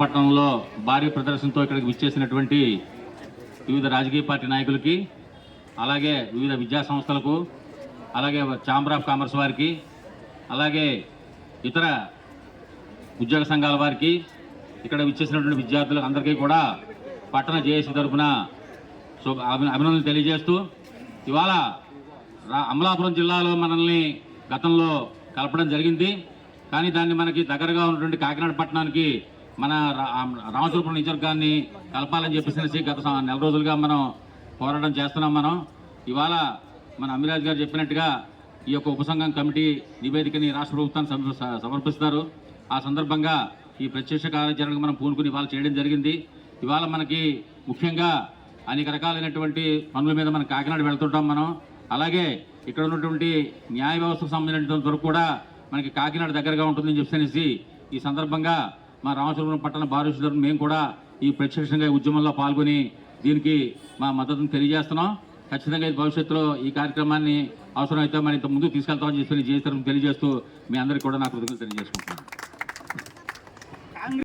పట్టణంలో భారీ ప్రదర్శనతో ఇక్కడికి విచ్చేసినటువంటి వివిధ రాజకీయ పార్టీ నాయకులకి అలాగే వివిధ విద్యా సంస్థలకు అలాగే ఛాంబర్ ఆఫ్ కామర్స్ వారికి అలాగే ఇతర ఉద్యోగ సంఘాల వారికి ఇక్కడ విచ్చేసినటువంటి విద్యార్థులకు అందరికీ కూడా పట్టణ జేఏసీ తరఫున అభినందనలు తెలియజేస్తూ ఇవాళ అమలాపురం జిల్లాలో మనల్ని గతంలో కలపడం జరిగింది. కానీ దాన్ని మనకి దగ్గరగా ఉన్నటువంటి కాకినాడ పట్టణానికి మన రా- నియోజకవర్గాన్ని కలపాలని చెప్పేసి గత నెల రోజులుగా మనం పోరాటం చేస్తున్నాం మనం. ఇవాళ మన అమిరాజ్ గారు చెప్పినట్టుగా ఈ యొక్క ఉపసంఘం కమిటీ నివేదికని రాష్ట్ర ప్రభుత్వాన్ని సమర్పిస్తారు. ఆ సందర్భంగా ఈ ప్రత్యక్ష కార్యాచరణకు మనం పూనుకుని ఇవాళ చేయడం జరిగింది. ఇవాళ మనకి ముఖ్యంగా అనేక రకాలైనటువంటి పనుల మీద మనం కాకినాడ వెళ్తుంటాం మనం. అలాగే ఇక్కడ ఉన్నటువంటి న్యాయ వ్యవస్థకు సంబంధించినంత వరకు కూడా మనకి కాకినాడ దగ్గరగా ఉంటుందని చెప్పేసి ఈ సందర్భంగా మా రామచంద్రపురం పట్టణ భారత మేము కూడా ఈ ప్రత్యక్షంగా ఉద్యమంలో పాల్గొని దీనికి మా మద్దతును తెలియజేస్తున్నాం. ఖచ్చితంగా ఇది భవిష్యత్తులో ఈ కార్యక్రమాన్ని అవసరమైతే మరి ఇంత ముందుకు తీసుకెళ్తామని చెప్పి జేసీ తెలియజేస్తూ మీ అందరికీ కూడా నా కృతజ్ఞతలు తెలియజేసుకుంటున్నాను.